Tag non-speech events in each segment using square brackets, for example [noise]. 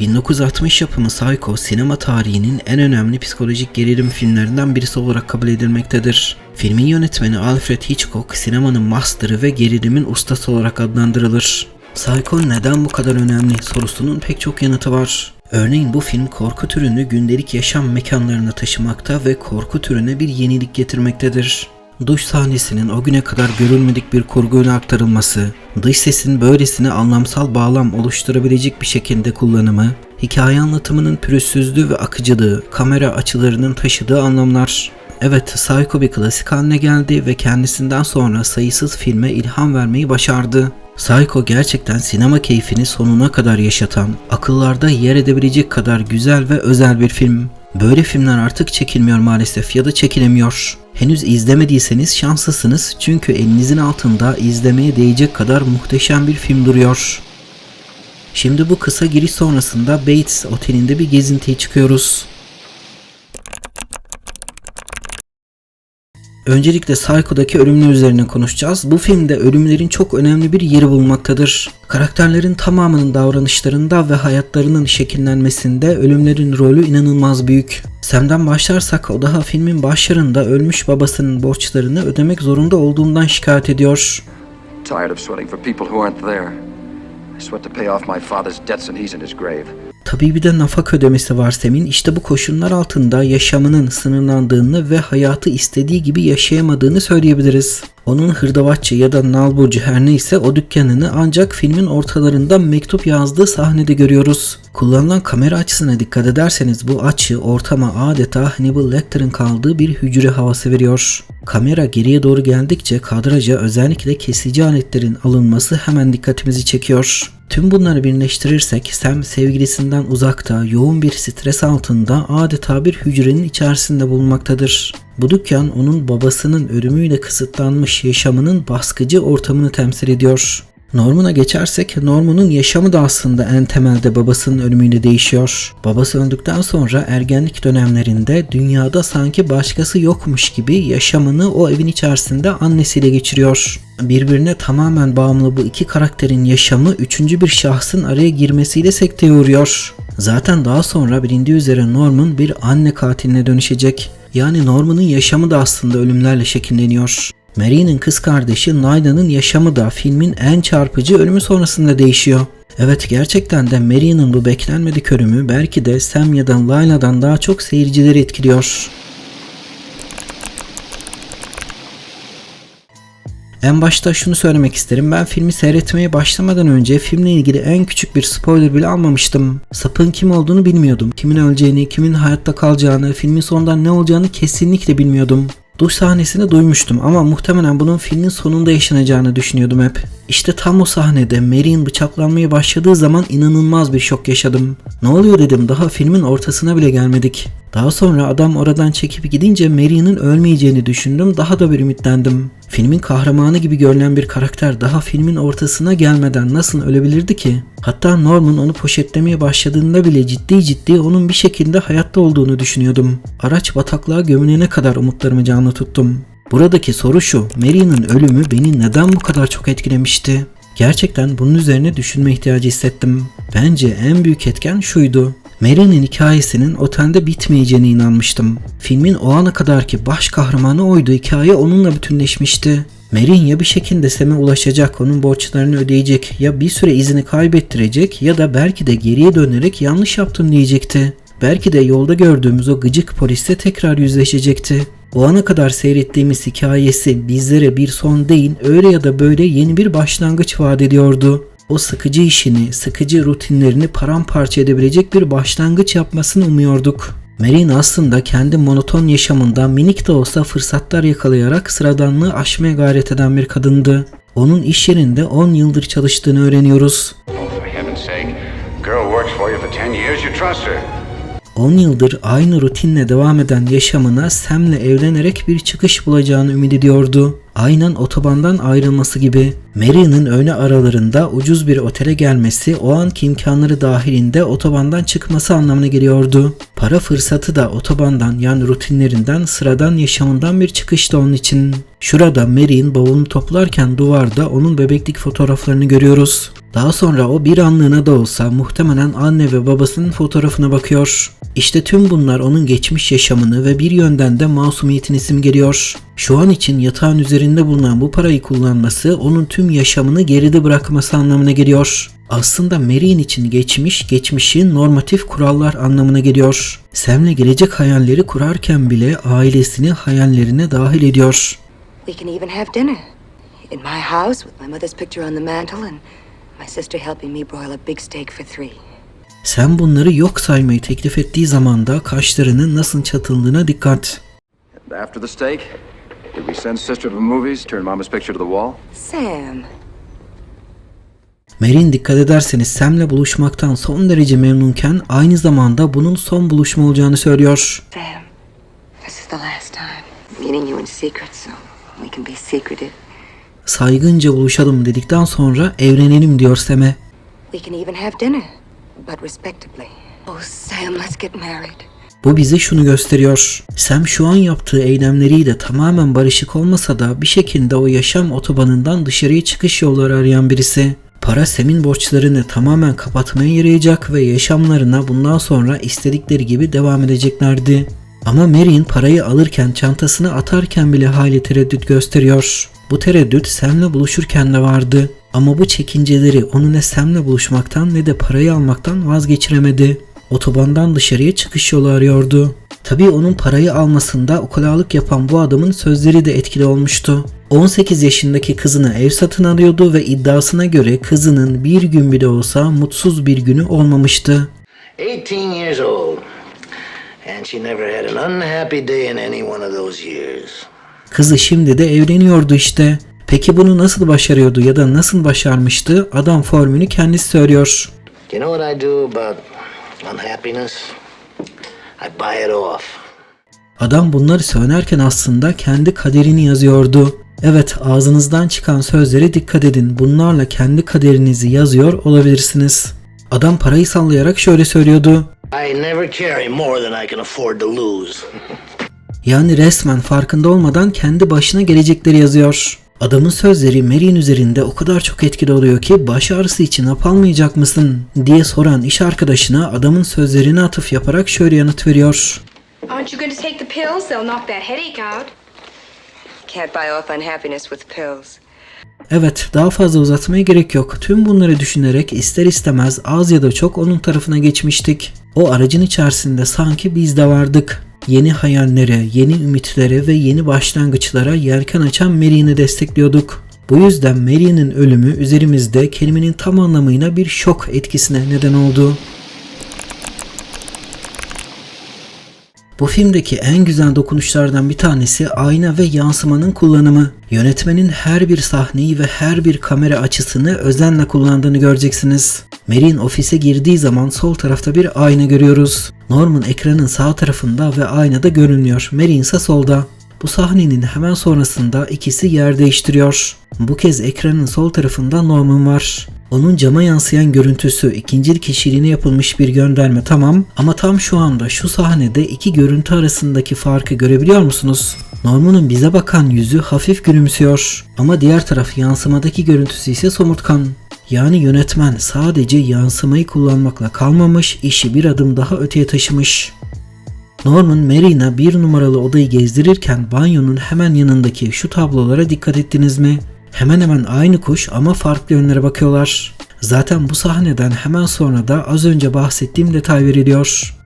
1960 yapımı Psycho sinema tarihinin en önemli psikolojik gerilim filmlerinden birisi olarak kabul edilmektedir. Filmin yönetmeni Alfred Hitchcock sinemanın master'ı ve gerilimin ustası olarak adlandırılır. Psycho neden bu kadar önemli sorusunun pek çok yanıtı var. Örneğin bu film korku türünü gündelik yaşam mekanlarına taşımakta ve korku türüne bir yenilik getirmektedir. Duş sahnesinin o güne kadar görülmedik bir kurguyla aktarılması, dış sesin böylesine anlamsal bağlam oluşturabilecek bir şekilde kullanımı, hikaye anlatımının pürüzsüzlüğü ve akıcılığı, kamera açılarının taşıdığı anlamlar. Evet, Psycho bir klasik haline geldi ve kendisinden sonra sayısız filme ilham vermeyi başardı. Psycho gerçekten sinema keyfini sonuna kadar yaşatan, akıllarda yer edebilecek kadar güzel ve özel bir film. Böyle filmler artık çekilmiyor maalesef ya da çekilemiyor. Henüz izlemediyseniz şanslısınız çünkü elinizin altında izlemeye değecek kadar muhteşem bir film duruyor. Şimdi bu kısa giriş sonrasında Bates otelinde bir gezintiye çıkıyoruz. Öncelikle Psycho'daki ölümler üzerine konuşacağız. Bu filmde ölümlerin çok önemli bir yeri bulunmaktadır. Karakterlerin tamamının davranışlarında ve hayatlarının şekillenmesinde ölümlerin rolü inanılmaz büyük. Sam'den başlarsak o daha filmin başlarında ölmüş babasının borçlarını ödemek zorunda olduğundan şikayet ediyor. Tired of sweating for people who aren't there. I sweat to pay off my father's debts and he's in his grave. Tabii bir de nafaka ödemesi var Sem'in. İşte bu koşullar altında yaşamının sınırlandığını ve hayatı istediği gibi yaşayamadığını söyleyebiliriz. Onun hırdavatçı ya da nalburcu her neyse o dükkanını ancak filmin ortalarında mektup yazdığı sahnede görüyoruz. Kullanılan kamera açısına dikkat ederseniz bu açı ortama adeta Hannibal Lecter'ın kaldığı bir hücre havası veriyor. Kamera geriye doğru geldikçe kadraja özellikle kesici aletlerin alınması hemen dikkatimizi çekiyor. Tüm bunları birleştirirsek Sam sevgilisinden uzakta, yoğun bir stres altında adeta bir hücrenin içerisinde bulunmaktadır. Bu dükkan onun babasının ölümüyle kısıtlanmış yaşamının baskıcı ortamını temsil ediyor. Norman'a geçersek Norman'ın yaşamı da aslında en temelde babasının ölümüyle değişiyor. Babası öldükten sonra ergenlik dönemlerinde dünyada sanki başkası yokmuş gibi yaşamını o evin içerisinde annesiyle geçiriyor. Birbirine tamamen bağımlı bu iki karakterin yaşamı üçüncü bir şahsın araya girmesiyle sekteye uğruyor. Zaten daha sonra bilindiği üzere Norman bir anne katiline dönüşecek. Yani Norman'ın yaşamı da aslında ölümlerle şekilleniyor. Mary'nin kız kardeşi Nyda'nın yaşamı da filmin en çarpıcı ölümü sonrasında değişiyor. Evet gerçekten de Mary'nin bu beklenmedik ölümü belki de Sam ya da Layla'dan daha çok seyircileri etkiliyor. En başta şunu söylemek isterim. Ben filmi seyretmeye başlamadan önce filmle ilgili en küçük bir spoiler bile almamıştım. Sapın kim olduğunu bilmiyordum. Kimin öleceğini, kimin hayatta kalacağını, filmin sonunda ne olacağını kesinlikle bilmiyordum. Duş sahnesini duymuştum ama muhtemelen bunun filmin sonunda yaşanacağını düşünüyordum hep. İşte tam o sahnede Mary'in bıçaklanmaya başladığı zaman inanılmaz bir şok yaşadım. Ne oluyor dedim daha filmin ortasına bile gelmedik. Daha sonra adam oradan çekip gidince Mary'nin ölmeyeceğini düşündüm daha da bir ümitlendim. Filmin kahramanı gibi görülen bir karakter daha filmin ortasına gelmeden nasıl ölebilirdi ki? Hatta Norman onu poşetlemeye başladığında bile ciddi ciddi onun bir şekilde hayatta olduğunu düşünüyordum. Araç bataklığa gömülene kadar umutlarımı canlı tuttum. Buradaki soru şu, Mary'nin ölümü beni neden bu kadar çok etkilemişti? Gerçekten bunun üzerine düşünme ihtiyacı hissettim. Bence en büyük etken şuydu. Mary'nin hikayesinin otelde bitmeyeceğine inanmıştım. Filmin o ana kadarki baş kahramanı oydu. Hikaye onunla bütünleşmişti. Marin ya bir şekilde Sam'e ulaşacak, onun borçlarını ödeyecek, ya bir süre izini kaybettirecek ya da belki de geriye dönerek yanlış yaptım diyecekti. Belki de yolda gördüğümüz o gıcık polisle tekrar yüzleşecekti. O ana kadar seyrettiğimiz hikayesi bizlere bir son değil, öyle ya da böyle yeni bir başlangıç vaat ediyordu. O sıkıcı işini, sıkıcı rutinlerini paramparça edebilecek bir başlangıç yapmasını umuyorduk. Marin aslında kendi monoton yaşamında minik de olsa fırsatlar yakalayarak sıradanlığı aşmaya gayret eden bir kadındı. Onun iş yerinde 10 yıldır çalıştığını öğreniyoruz. Oh, 10 years, you trust her. 10 yıldır aynı rutinle devam eden yaşamına Sam'le evlenerek bir çıkış bulacağını ümit ediyordu. Aynen otobandan ayrılması gibi. Mary'nin öğle aralarında ucuz bir otele gelmesi o anki imkanları dahilinde otobandan çıkması anlamına geliyordu. Para fırsatı da otobandan yani rutinlerinden sıradan yaşamından bir çıkıştı onun için. Şurada Mary'in bavulunu toplarken duvarda onun bebeklik fotoğraflarını görüyoruz. Daha sonra o bir anlığına da olsa muhtemelen anne ve babasının fotoğrafına bakıyor. İşte tüm bunlar onun geçmiş yaşamını ve bir yönden de masumiyetini simgeliyor. Şu an için yatağın üzerinde bulunan bu parayı kullanması onun tüm yaşamını geride bırakması anlamına geliyor. Aslında Mary'in için geçmiş, geçmişin normatif kurallar anlamına geliyor. Sam'le gelecek hayalleri kurarken bile ailesini hayallerine dahil ediyor. We can even have dinner. In my house with my mother's picture on the mantle and my sister helping me broil a big steak for three. Sen bunları yok saymayı teklif ettiği zaman da kaşlarının nasıl çatıldığına dikkat. After the steak, did we send sister to the movies, turn mama's picture to the wall? Sam, Marin dikkat ederseniz Sam'le buluşmaktan son derece memnunken aynı zamanda bunun son buluşma olacağını söylüyor. Sam, this is the last time. Meeting you in secret so we can be secretive. Saygınca buluşalım dedikten sonra evlenelim diyor Sam'e. We can even have dinner, but respectably. Oh, Sam, let's get married. Bu bize şunu gösteriyor. Sam şu an yaptığı eylemleriyle tamamen barışık olmasa da bir şekilde o yaşam otobanından dışarıya çıkış yolları arayan birisi. Para Sam'in borçlarını tamamen kapatmaya yarayacak ve yaşamlarına bundan sonra istedikleri gibi devam edeceklerdi. Ama Marion parayı alırken çantasını atarken bile hali tereddüt gösteriyor. Bu tereddüt Sam'le buluşurken de vardı. Ama bu çekinceleri onu ne Sam'le buluşmaktan ne de parayı almaktan vazgeçiremedi. Otobandan dışarıya çıkış yolu arıyordu. Tabii onun parayı almasında ukalalık yapan bu adamın sözleri de etkili olmuştu. 18 yaşındaki kızına ev satın alıyordu ve iddiasına göre kızının bir gün bile olsa mutsuz bir günü olmamıştı. 18 years old. And she never had an unhappy day in any one of those years. Kızı şimdi de evleniyordu işte. Peki bunu nasıl başarıyordu ya da nasıl başarmıştı? Adam formülü kendisi söylüyor. You know what I do about unhappiness? I buy it off. Adam bunları söylerken aslında kendi kaderini yazıyordu. Evet ağzınızdan çıkan sözlere dikkat edin. Bunlarla kendi kaderinizi yazıyor olabilirsiniz. Adam parayı sallayarak şöyle söylüyordu. I never carry more than I can afford to lose. Yani resmen farkında olmadan kendi başına gelecekleri yazıyor. Adamın sözleri Mary'in üzerinde o kadar çok etkili oluyor ki baş ağrısı için hap almayacak mısın diye soran iş arkadaşına adamın sözlerine atıf yaparak şöyle yanıt veriyor. Aren't you going to take the pills? They'll knock that headache out. Can't buy off unhappiness with pills. Evet daha fazla uzatmaya gerek yok. Tüm bunları düşünerek ister istemez az ya da çok onun tarafına geçmiştik. O aracın içerisinde sanki biz de vardık. Yeni hayallere, yeni ümitlere ve yeni başlangıçlara yelken açan Mary'ini destekliyorduk. Bu yüzden Mary'nin ölümü üzerimizde kelimenin tam anlamıyla bir şok etkisine neden oldu. Bu filmdeki en güzel dokunuşlardan bir tanesi ayna ve yansımanın kullanımı. Yönetmenin her bir sahneyi ve her bir kamera açısını özenle kullandığını göreceksiniz. Mary'in ofise girdiği zaman sol tarafta bir ayna görüyoruz. Norman ekranın sağ tarafında ve aynada görünüyor. Mary ise solda. Bu sahnenin hemen sonrasında ikisi yer değiştiriyor. Bu kez ekranın sol tarafında Norman var. Onun cama yansıyan görüntüsü ikincil kişiliğine yapılmış bir gönderme tamam ama tam şu anda şu sahnede iki görüntü arasındaki farkı görebiliyor musunuz? Norman'ın bize bakan yüzü hafif gülümsüyor ama diğer taraf yansımadaki görüntüsü ise somurtkan. Yani yönetmen sadece yansımayı kullanmakla kalmamış, işi bir adım daha öteye taşımış. Norman Marina bir numaralı odayı gezdirirken banyonun hemen yanındaki şu tablolara dikkat ettiniz mi? Hemen hemen aynı kuş ama farklı yönlere bakıyorlar. Zaten bu sahneden hemen sonra da az önce bahsettiğim detay veriliyor.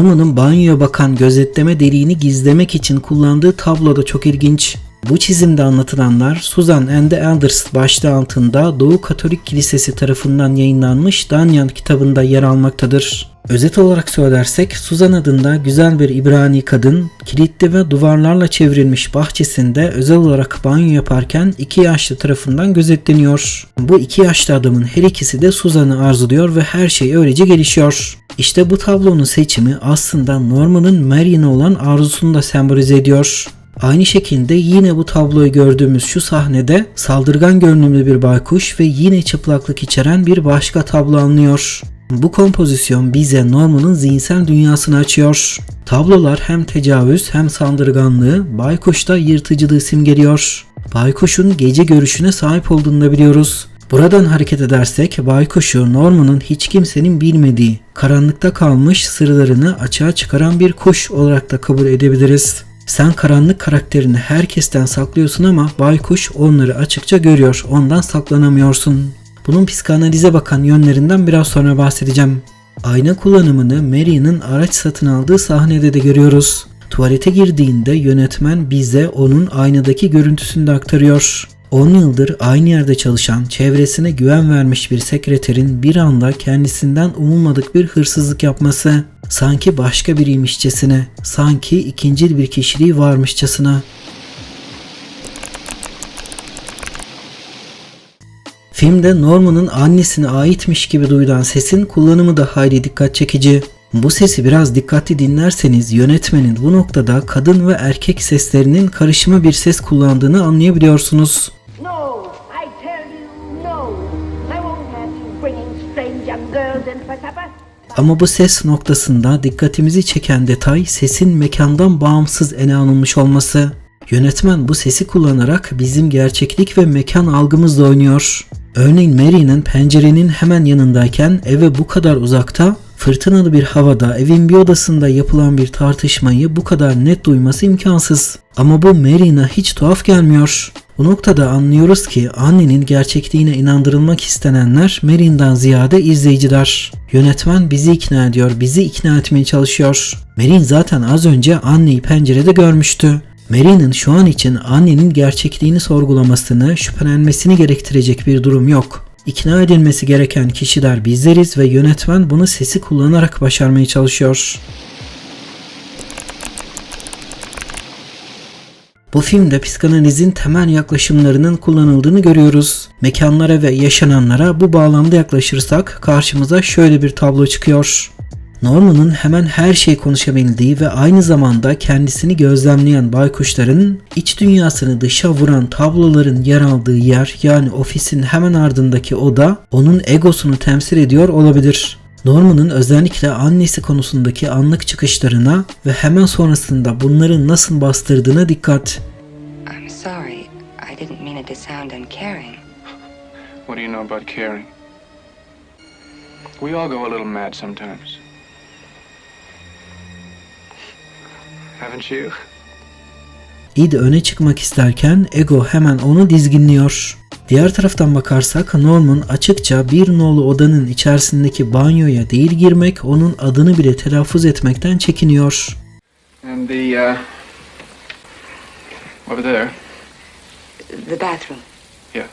Norman'ın banyoya bakan gözetleme deliğini gizlemek için kullandığı tablo da çok ilginç. Bu çizimde anlatılanlar Susan and the Elders başlığı altında Doğu Katolik Kilisesi tarafından yayınlanmış Danyan kitabında yer almaktadır. Özet olarak söylersek Suzan adında güzel bir İbrani kadın kilitli ve duvarlarla çevrilmiş bahçesinde özel olarak banyo yaparken iki yaşlı tarafından gözetleniyor. Bu iki yaşlı adamın her ikisi de Suzan'ı arzuluyor ve her şey öylece gelişiyor. İşte bu tablonun seçimi aslında Norman'ın Marian'a olan arzusunu da sembolize ediyor. Aynı şekilde yine bu tabloyu gördüğümüz şu sahnede saldırgan görünümlü bir baykuş ve yine çıplaklık içeren bir başka tablo anlıyor. Bu kompozisyon bize Norman'ın zihinsel dünyasını açıyor. Tablolar hem tecavüz hem saldırganlığı, baykuş da yırtıcılığı simgeliyor. Baykuş'un gece görüşüne sahip olduğunu da biliyoruz. Buradan hareket edersek baykuşu Norman'ın hiç kimsenin bilmediği, karanlıkta kalmış sırlarını açığa çıkaran bir kuş olarak da kabul edebiliriz. Sen karanlık karakterini herkesten saklıyorsun ama baykuş onları açıkça görüyor, ondan saklanamıyorsun. Bunun psikanalize bakan yönlerinden biraz sonra bahsedeceğim. Ayna kullanımını Mary'nin araç satın aldığı sahnede de görüyoruz. Tuvalete girdiğinde yönetmen bize onun aynadaki görüntüsünü de aktarıyor. 10 yıldır aynı yerde çalışan, çevresine güven vermiş bir sekreterin bir anda kendisinden umulmadık bir hırsızlık yapması, sanki başka biriymişçesine, sanki ikinci bir kişiliği varmışçasına. Filmde Norman'ın annesine aitmiş gibi duyulan sesin kullanımı da hayli dikkat çekici. Bu sesi biraz dikkatli dinlerseniz yönetmenin bu noktada kadın ve erkek seslerinin karışımı bir ses kullandığını anlayabiliyorsunuz. No, I tell you no. I won't have you bringing strange young girls in for supper. Ama bu ses noktasında dikkatimizi çeken detay sesin mekandan bağımsız ele alınmış olması. Yönetmen bu sesi kullanarak bizim gerçeklik ve mekan algımızla oynuyor. Örneğin Mary'nin pencerenin hemen yanındayken eve bu kadar uzakta fırtınalı bir havada evin bir odasında yapılan bir tartışmayı bu kadar net duyması imkansız. Ama bu Mary'ne hiç tuhaf gelmiyor. Bu noktada anlıyoruz ki annenin gerçekliğine inandırılmak istenenler Mary'nden ziyade izleyiciler. Yönetmen bizi ikna ediyor, bizi ikna etmeye çalışıyor. Marin zaten az önce anneyi pencerede görmüştü. Mary'nin şu an için annenin gerçekliğini sorgulamasını, şüphelenmesini gerektirecek bir durum yok. İkna edilmesi gereken kişiler bizleriz ve yönetmen bunu sesi kullanarak başarmaya çalışıyor. Bu filmde psikanalizin temel yaklaşımlarının kullanıldığını görüyoruz. Mekanlara ve yaşananlara bu bağlamda yaklaşırsak karşımıza şöyle bir tablo çıkıyor. Norman'ın hemen her şey konuşabildiği ve aynı zamanda kendisini gözlemleyen baykuşların iç dünyasını dışa vuran tabloların yer aldığı yer yani ofisin hemen ardındaki oda onun egosunu temsil ediyor olabilir. Norman'ın özellikle annesi konusundaki anlık çıkışlarına ve hemen sonrasında bunları nasıl bastırdığına dikkat. I'm sorry. I didn't mean it to sound uncaring. What do you know about caring? We all go a little mad sometimes. Haven't you? Id öne çıkmak isterken Ego hemen onu dizginliyor. Diğer taraftan bakarsak Norman açıkça bir nolu odanın içerisindeki banyoya değil girmek, onun adını bile telaffuz etmekten çekiniyor. And the, uh. Over there. The bathroom. Yeah.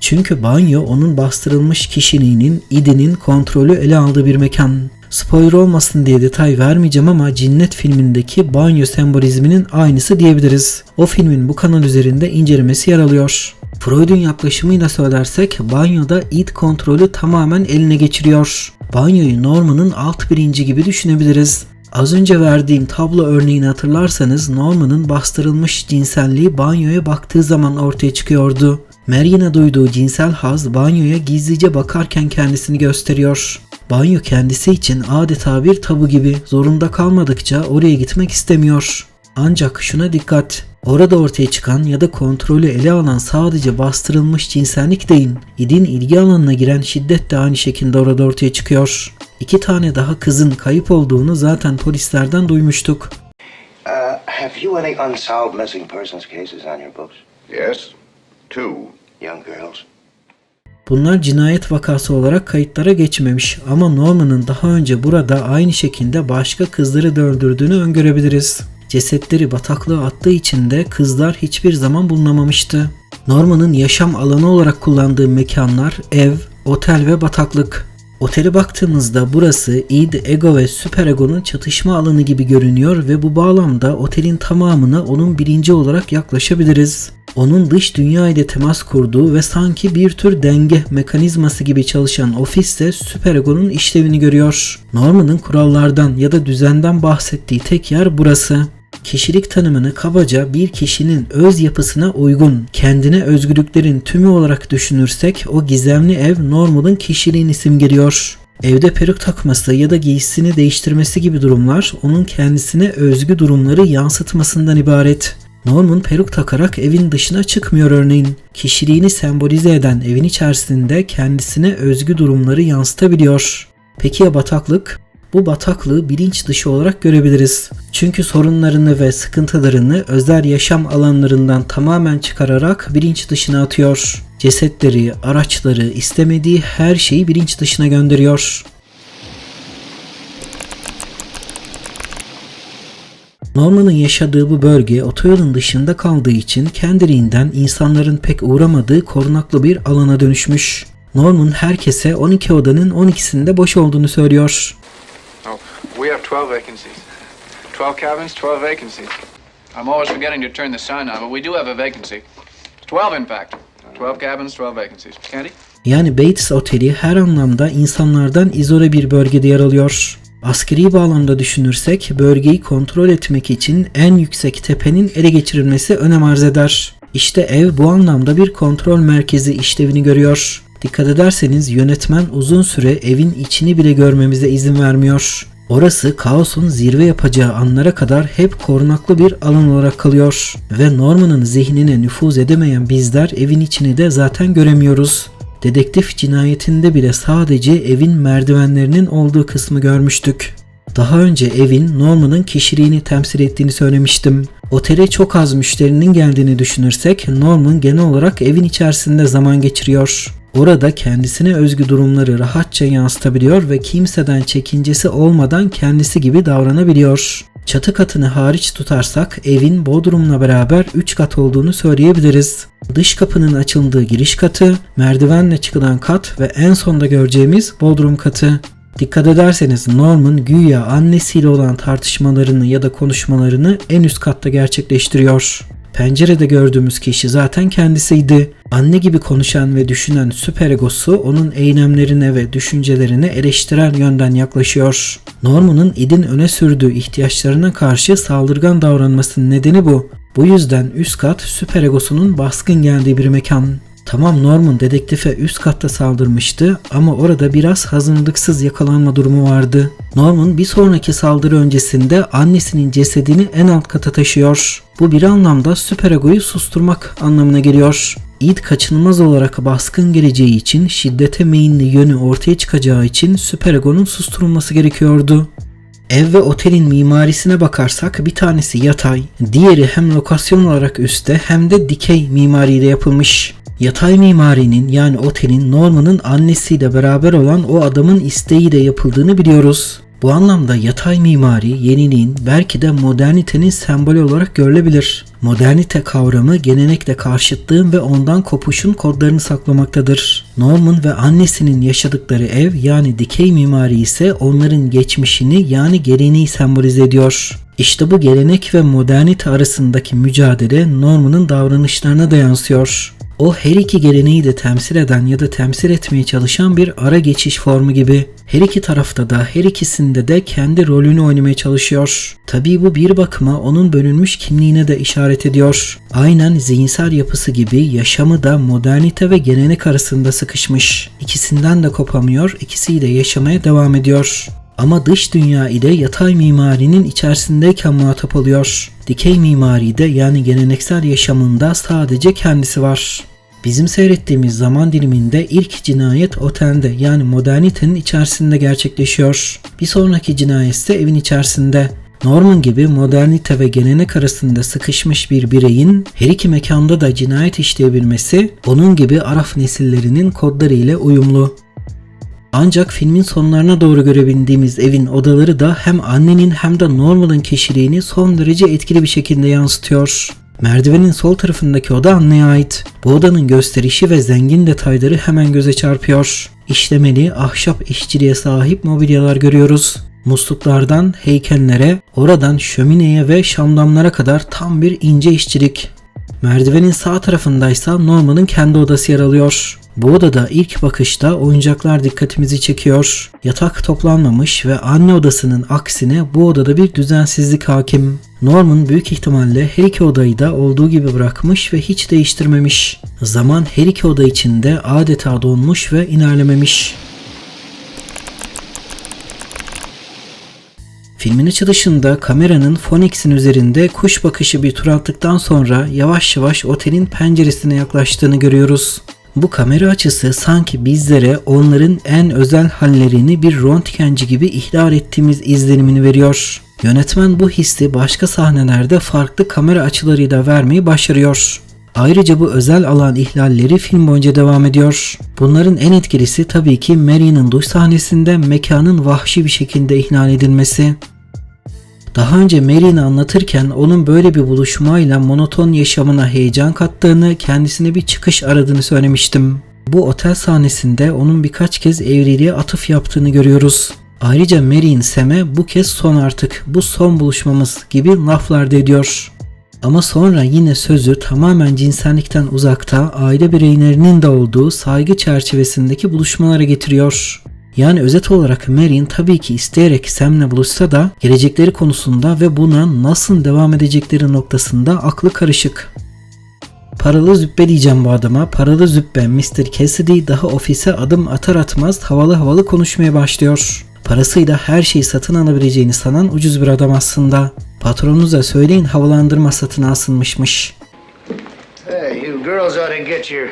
Çünkü banyo onun bastırılmış kişiliğinin, idinin kontrolü ele aldığı bir mekan. Spoiler olmasın diye detay vermeyeceğim ama Cinnet filmindeki banyo sembolizminin aynısı diyebiliriz. O filmin bu kanal üzerinde incelemesi yer alıyor. Freud'un yaklaşımıyla söylersek banyoda id kontrolü tamamen eline geçiriyor. Banyoyu Norman'ın alt bilinci gibi düşünebiliriz. Az önce verdiğim tablo örneğini hatırlarsanız Norman'ın bastırılmış cinselliği banyoya baktığı zaman ortaya çıkıyordu. Marian'a duyduğu cinsel haz banyoya gizlice bakarken kendisini gösteriyor. Banyo kendisi için adeta bir tabu gibi zorunda kalmadıkça oraya gitmek istemiyor. Ancak şuna dikkat. Orada ortaya çıkan ya da kontrolü ele alan sadece bastırılmış cinsellik değil, idin ilgi alanına giren şiddet de aynı şekilde orada ortaya çıkıyor. İki tane daha kızın kayıp olduğunu zaten polislerden duymuştuk. Uh, have you any unsolved missing persons cases on your books? Yes, two. Young girls? Bunlar cinayet vakası olarak kayıtlara geçmemiş ama Norman'ın daha önce burada aynı şekilde başka kızları da öldürdüğünü öngörebiliriz. Cesetleri bataklığa attığı için de kızlar hiçbir zaman bulunamamıştı. Norman'ın yaşam alanı olarak kullandığı mekanlar ev, otel ve bataklık. Otele baktığımızda burası id, ego ve süperegonun çatışma alanı gibi görünüyor ve bu bağlamda otelin tamamına onun bilinci olarak yaklaşabiliriz. Onun dış dünya ile temas kurduğu ve sanki bir tür denge mekanizması gibi çalışan ofiste süperegonun işlevini görüyor. Norman'ın kurallardan ya da düzenden bahsettiği tek yer burası. Kişilik tanımını kabaca bir kişinin öz yapısına uygun, kendine özgürlüklerin tümü olarak düşünürsek o gizemli ev Norman'ın kişiliğini simgeliyor. Evde peruk takması ya da giysisini değiştirmesi gibi durumlar onun kendisine özgü durumları yansıtmasından ibaret. Norman peruk takarak evin dışına çıkmıyor örneğin. Kişiliğini sembolize eden evin içerisinde kendisine özgü durumları yansıtabiliyor. Peki ya bataklık? Bu bataklığı bilinç dışı olarak görebiliriz. Çünkü sorunlarını ve sıkıntılarını özel yaşam alanlarından tamamen çıkararak bilinç dışına atıyor. Cesetleri, araçları, istemediği her şeyi bilinç dışına gönderiyor. Norman'ın yaşadığı bu bölge otoyolun dışında kaldığı için kendiliğinden insanların pek uğramadığı korunaklı bir alana dönüşmüş. Norman herkese 12 odanın 12'sinde boş olduğunu söylüyor. We have 12 vacancies. 12 cabins, 12 vacancies. I'm always forgetting to turn the sign on, but we do have a vacancy. 12, in fact. 12 cabins, 12 vacancies. Candy? Yani Bates Oteli her anlamda insanlardan izole bir bölgede yer alıyor. Askeri bağlamda düşünürsek bölgeyi kontrol etmek için en yüksek tepenin ele geçirilmesi önem arz eder. İşte ev bu anlamda bir kontrol merkezi işlevini görüyor. Dikkat ederseniz yönetmen uzun süre evin içini bile görmemize izin vermiyor. Orası kaosun zirve yapacağı anlara kadar hep korunaklı bir alan olarak kalıyor. Ve Norman'ın zihnine nüfuz edemeyen bizler evin içini de zaten göremiyoruz. Dedektif cinayetinde bile sadece evin merdivenlerinin olduğu kısmı görmüştük. Daha önce evin Norman'ın kişiliğini temsil ettiğini söylemiştim. Otele çok az müşterinin geldiğini düşünürsek Norman genel olarak evin içerisinde zaman geçiriyor. Orada kendisine özgü durumları rahatça yansıtabiliyor ve kimseden çekincesi olmadan kendisi gibi davranabiliyor. Çatı katını hariç tutarsak evin bodrumla beraber 3 kat olduğunu söyleyebiliriz. Dış kapının açıldığı giriş katı, merdivenle çıkılan kat ve en sonda göreceğimiz bodrum katı. Dikkat ederseniz Norman güya annesiyle olan tartışmalarını ya da konuşmalarını en üst katta gerçekleştiriyor. Pencerede gördüğümüz kişi zaten kendisiydi. Anne gibi konuşan ve düşünen süperegosu onun eylemlerine ve düşüncelerine eleştirel yönden yaklaşıyor. Norman'ın idin öne sürdüğü ihtiyaçlarına karşı saldırgan davranmasının nedeni bu. Bu yüzden üst kat süperegosunun baskın geldiği bir mekan. Tamam Norman dedektife üst katta saldırmıştı ama orada biraz hazırlıksız yakalanma durumu vardı. Norman bir sonraki saldırı öncesinde annesinin cesedini en alt kata taşıyor. Bu bir anlamda süperegoyu susturmak anlamına geliyor. Id kaçınılmaz olarak baskın geleceği için şiddete meyilli yönü ortaya çıkacağı için süperegonun susturulması gerekiyordu. Ev ve otelin mimarisine bakarsak bir tanesi yatay, diğeri hem lokasyon olarak üstte hem de dikey mimariyle yapılmış. Yatay mimarinin yani otelin Norman'ın annesiyle beraber olan o adamın isteğiyle yapıldığını biliyoruz. Bu anlamda yatay mimari yeniliğin belki de modernitenin sembolü olarak görülebilir. Modernite kavramı gelenekle karşıtlığın ve ondan kopuşun kodlarını saklamaktadır. Norman ve annesinin yaşadıkları ev yani dikey mimari ise onların geçmişini yani geleneği sembolize ediyor. İşte bu gelenek ve modernite arasındaki mücadele Norman'ın davranışlarına da yansıyor. O her iki geleneği de temsil eden ya da temsil etmeye çalışan bir ara geçiş formu gibi. Her iki tarafta da her ikisinde de kendi rolünü oynamaya çalışıyor. Tabii bu bir bakıma onun bölünmüş kimliğine de işaret ediyor. Aynen zihinsel yapısı gibi yaşamı da modernite ve gelenek arasında sıkışmış. İkisinden de kopamıyor, ikisiyle yaşamaya devam ediyor. Ama dış dünya ile yatay mimarinin içerisindeyken muhatap oluyor. Dikey mimaride yani geleneksel yaşamında sadece kendisi var. Bizim seyrettiğimiz zaman diliminde ilk cinayet otelde yani modernitenin içerisinde gerçekleşiyor. Bir sonraki cinayet ise evin içerisinde. Norman gibi modernite ve gelenek arasında sıkışmış bir bireyin her iki mekanda da cinayet işleyebilmesi onun gibi Araf nesillerinin kodları ile uyumlu. Ancak filmin sonlarına doğru görebildiğimiz evin odaları da hem annenin hem de Normal'ın kişiliğini son derece etkili bir şekilde yansıtıyor. Merdivenin sol tarafındaki oda anneye ait. Bu odanın gösterişi ve zengin detayları hemen göze çarpıyor. İşlemeli, ahşap işçiliğe sahip mobilyalar görüyoruz. Musluklardan heykellere, oradan şömineye ve şamdanlara kadar tam bir ince işçilik. Merdivenin sağ tarafındaysa Norman'ın kendi odası yer alıyor. Bu odada ilk bakışta oyuncaklar dikkatimizi çekiyor. Yatak toplanmamış ve anne odasının aksine bu odada bir düzensizlik hakim. Norman büyük ihtimalle her iki odayı da olduğu gibi bırakmış ve hiç değiştirmemiş. Zaman her iki oda içinde adeta donmuş ve ilerlememiş. Filmin açılışında kameranın Phoenix'in üzerinde kuş bakışı bir tur attıktan sonra yavaş yavaş otelin penceresine yaklaştığını görüyoruz. Bu kamera açısı sanki bizlere onların en özel hallerini bir röntgenci gibi ihlal ettiğimiz izlenimini veriyor. Yönetmen bu hissi başka sahnelerde farklı kamera açılarıyla vermeyi başarıyor. Ayrıca bu özel alan ihlalleri film boyunca devam ediyor. Bunların en etkilisi tabii ki Mary'nin duş sahnesinde mekanın vahşi bir şekilde ihlal edilmesi. Daha önce Mary'ni anlatırken onun böyle bir buluşmayla monoton yaşamına heyecan kattığını, kendisine bir çıkış aradığını söylemiştim. Bu otel sahnesinde onun birkaç kez evliliğe atıf yaptığını görüyoruz. Ayrıca Mary'in Sam'e bu kez son artık, bu son buluşmamız gibi laflar da ediyor. Ama sonra yine sözü tamamen cinsellikten uzakta aile bireylerinin de olduğu saygı çerçevesindeki buluşmalara getiriyor. Yani özet olarak Marion tabii ki isteyerek Sam'le buluşsa da gelecekleri konusunda ve buna nasıl devam edecekleri noktasında aklı karışık. Paralı züppe diyeceğim bu adama. Paralı züppe Mr. Cassidy daha ofise adım atar atmaz havalı havalı konuşmaya başlıyor. Parasıyla her şeyi satın alabileceğini sanan ucuz bir adam aslında. Patronunuza söyleyin havalandırma satın alsınmışmış. Hey, you girls ought to get your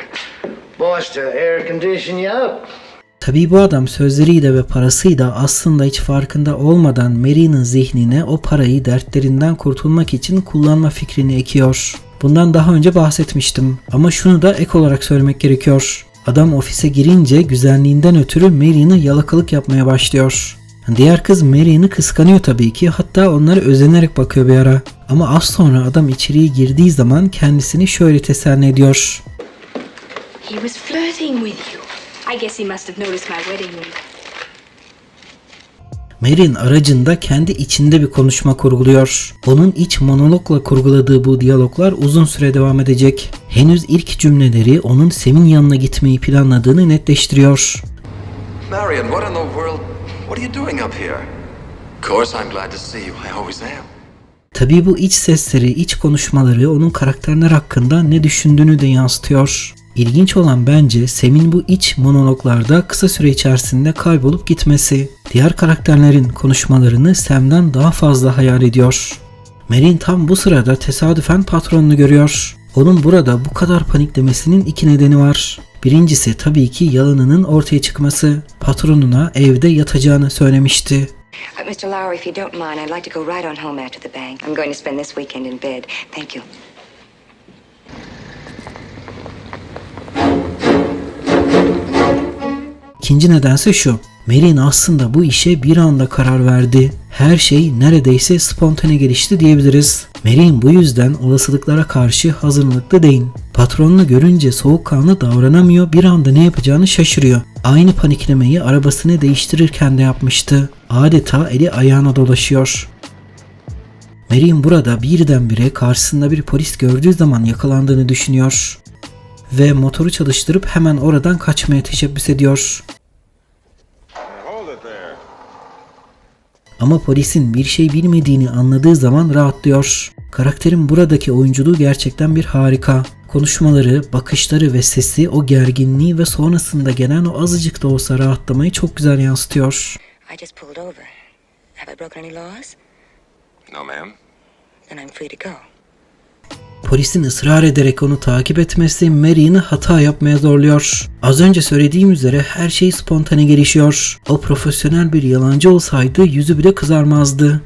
boss to air condition you up. Tabii bu adam sözleriyle ve parasıyla aslında hiç farkında olmadan Mary'nin zihnine o parayı dertlerinden kurtulmak için kullanma fikrini ekiyor. Bundan daha önce bahsetmiştim ama şunu da ek olarak söylemek gerekiyor. Adam ofise girince güzelliğinden ötürü Mary'ni yalakalık yapmaya başlıyor. Diğer kız Mary'ni kıskanıyor tabii ki hatta onlara özenerek bakıyor bir ara. Ama az sonra adam içeriye girdiği zaman kendisini şöyle teselli ediyor. He was flirting with you. I guess he must have noticed my wedding ring. Mary'in aracında kendi içinde bir konuşma kurguluyor. Onun iç monologla kurguladığı bu diyaloglar uzun süre devam edecek. Henüz ilk cümleleri onun Sem'in yanına gitmeyi planladığını netleştiriyor. Marion, what in the world? What are you doing up here? Of course, I'm glad to see you. I always am. Tabii bu iç sesleri, iç konuşmaları onun karakterler hakkında ne düşündüğünü de yansıtıyor. İlginç olan bence Sem'in bu iç monologlarda kısa süre içerisinde kaybolup gitmesi. Diğer karakterlerin konuşmalarını Sam'den daha fazla hayal ediyor. Marin tam bu sırada tesadüfen patronunu görüyor. Onun burada bu kadar paniklemesinin iki nedeni var. Birincisi tabii ki yalanının ortaya çıkması. Patronuna evde yatacağını söylemişti. Uh, Mr. Lowry, if you don't mind, I'd like to go right on home after the bank. I'm going to spend this weekend in bed. Thank you. İkinci nedense şu. Marin aslında bu işe bir anda karar verdi. Her şey neredeyse spontane gelişti diyebiliriz. Marin bu yüzden olasılıklara karşı hazırlıklı değil. Patronunu görünce soğukkanlı davranamıyor, bir anda ne yapacağını şaşırıyor. Aynı paniklemeyi arabasını değiştirirken de yapmıştı. Adeta eli ayağına dolaşıyor. Marin burada birdenbire karşısında bir polis gördüğü zaman yakalandığını düşünüyor. Ve motoru çalıştırıp hemen oradan kaçmaya teşebbüs ediyor. Ama polisin bir şey bilmediğini anladığı zaman rahatlıyor. Karakterin buradaki oyunculuğu gerçekten bir harika. Konuşmaları, bakışları ve sesi o gerginliği ve sonrasında gelen o azıcık da olsa rahatlamayı çok güzel yansıtıyor. I just pulled over. Have I broken any laws? No, ma'am. Then I'm free to go. Polisin ısrar ederek onu takip etmesi Mary'ni hata yapmaya zorluyor. Az önce söylediğim üzere her şey spontane gelişiyor. O profesyonel bir yalancı olsaydı yüzü bile kızarmazdı.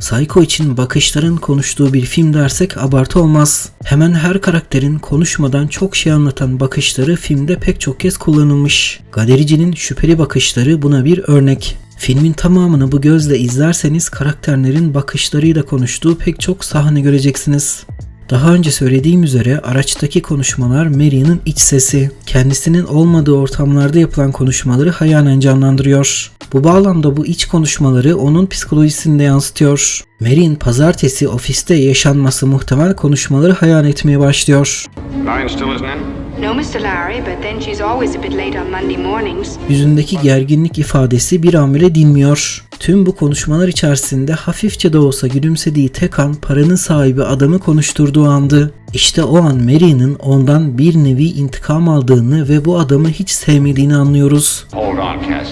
Psycho için bakışların konuştuğu bir film dersek abartı olmaz. Hemen her karakterin konuşmadan çok şey anlatan bakışları filmde pek çok kez kullanılmış. Galerici'nin şüpheli bakışları buna bir örnek. Filmin tamamını bu gözle izlerseniz karakterlerin bakışlarıyla konuştuğu pek çok sahne göreceksiniz. Daha önce söylediğim üzere araçtaki konuşmalar Marian'ın iç sesi. Kendisinin olmadığı ortamlarda yapılan konuşmaları hayalen canlandırıyor. Bu bağlamda bu iç konuşmaları onun psikolojisinde yansıtıyor. Marian pazartesi ofiste yaşanması muhtemel konuşmaları hayal etmeye başlıyor. Ryan still isn't in? No, Mr. Lowry, but then she's always a bit late on Monday mornings. Yüzündeki gerginlik ifadesi bir an bile dinmiyor. Tüm bu konuşmalar içerisinde hafifçe de olsa gülümsediği tek an paranın sahibi adamı konuşturduğu andı. İşte o an Mary'nin ondan bir nevi intikam aldığını ve bu adamı hiç sevmediğini anlıyoruz. Hold on, Cass.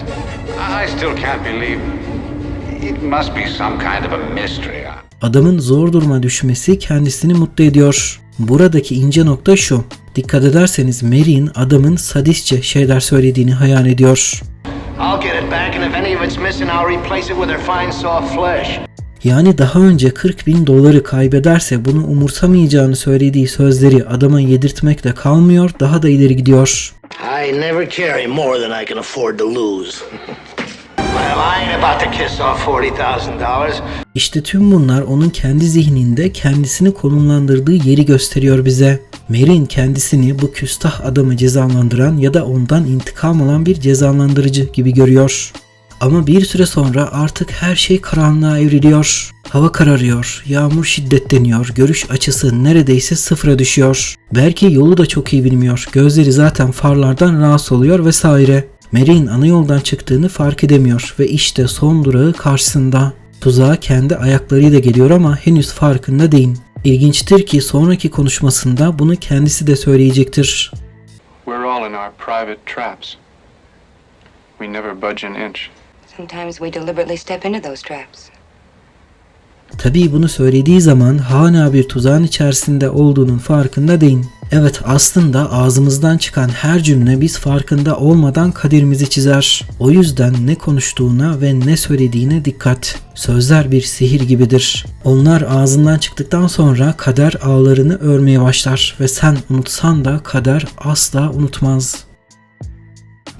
I still can't believe. It must be some kind of a mystery. Adamın zor duruma düşmesi kendisini mutlu ediyor. Buradaki ince nokta şu. Dikkat ederseniz Mary'in adamın sadistçe şeyler söylediğini hayal ediyor. Yani daha önce 40 bin doları kaybederse bunu umursamayacağını söylediği sözleri adama yedirtmekle kalmıyor, daha da ileri gidiyor. I never carry more than I can afford to lose. [laughs] İşte tüm bunlar onun kendi zihninde kendisini konumlandırdığı yeri gösteriyor bize. Marin kendisini bu küstah adamı cezalandıran ya da ondan intikam alan bir cezalandırıcı gibi görüyor. Ama bir süre sonra artık her şey karanlığa evriliyor. Hava kararıyor, yağmur şiddetleniyor, görüş açısı neredeyse sıfıra düşüyor. Belki yolu da çok iyi bilmiyor, gözleri zaten farlardan rahatsız oluyor vesaire. Mary'in ana yoldan çıktığını fark edemiyor ve işte son durağı karşısında. Tuzağa kendi ayaklarıyla geliyor ama henüz farkında değil. İlginçtir ki sonraki konuşmasında bunu kendisi de söyleyecektir. We're all in our private traps. We never budge an inch. Sometimes we deliberately step into those traps. Tabii bunu söylediği zaman hala bir tuzağın içerisinde olduğunun farkında değil. Evet aslında ağzımızdan çıkan her cümle biz farkında olmadan kaderimizi çizer. O yüzden ne konuştuğuna ve ne söylediğine dikkat. Sözler bir sihir gibidir. Onlar ağzından çıktıktan sonra kader ağlarını örmeye başlar ve sen unutsan da kader asla unutmaz.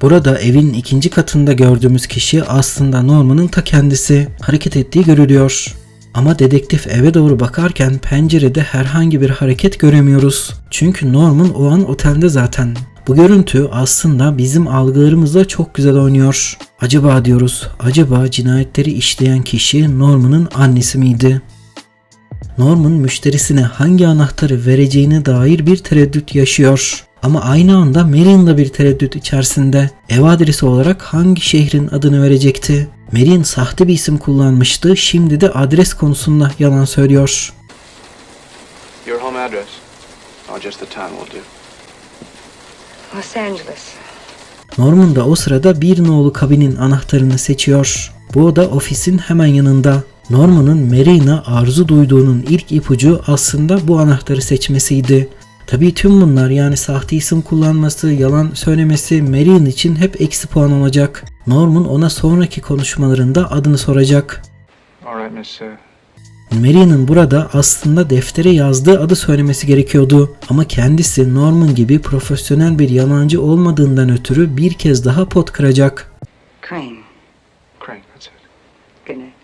Burada evin ikinci katında gördüğümüz kişi aslında Norman'ın ta kendisi. Hareket ettiği görülüyor. Ama dedektif eve doğru bakarken pencerede herhangi bir hareket göremiyoruz. Çünkü Norman o an otelde zaten. Bu görüntü aslında bizim algılarımızla çok güzel oynuyor. Acaba diyoruz, acaba cinayetleri işleyen kişi Norman'ın annesi miydi? Norman müşterisine hangi anahtarı vereceğine dair bir tereddüt yaşıyor. Ama aynı anda Marion da bir tereddüt içerisinde. Ev adresi olarak hangi şehrin adını verecekti? Marion sahte bir isim kullanmıştı. Şimdi de adres konusunda yalan söylüyor. Your home address? Oh, just the town will do. Los Angeles. Norman da o sırada bir nolu kabinin anahtarını seçiyor. Bu oda ofisin hemen yanında. Norman'ın Marion'a arzu duyduğunun ilk ipucu aslında bu anahtarı seçmesiydi. Tabii tüm bunlar yani sahte isim kullanması, yalan söylemesi Marion için hep eksi puan olacak. Norman ona sonraki konuşmalarında adını soracak. Uh, Marion'ın burada aslında deftere yazdığı adı söylemesi gerekiyordu. Ama kendisi Norman gibi profesyonel bir yalancı olmadığından ötürü bir kez daha pot kıracak. Crane. Crane, that's it. Good night.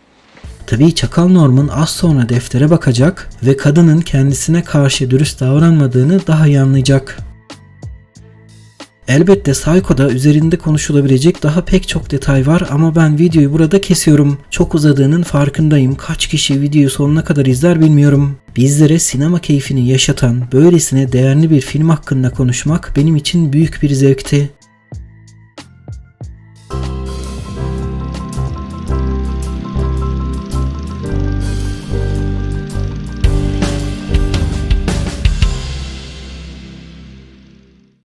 Tabii Çakal Norman az sonra deftere bakacak ve kadının kendisine karşı dürüst davranmadığını daha iyi anlayacak. Elbette Psycho'da üzerinde konuşulabilecek daha pek çok detay var ama ben videoyu burada kesiyorum. Çok uzadığının farkındayım. Kaç kişi videoyu sonuna kadar izler bilmiyorum. Bizlere sinema keyfini yaşatan, böylesine değerli bir film hakkında konuşmak benim için büyük bir zevkti.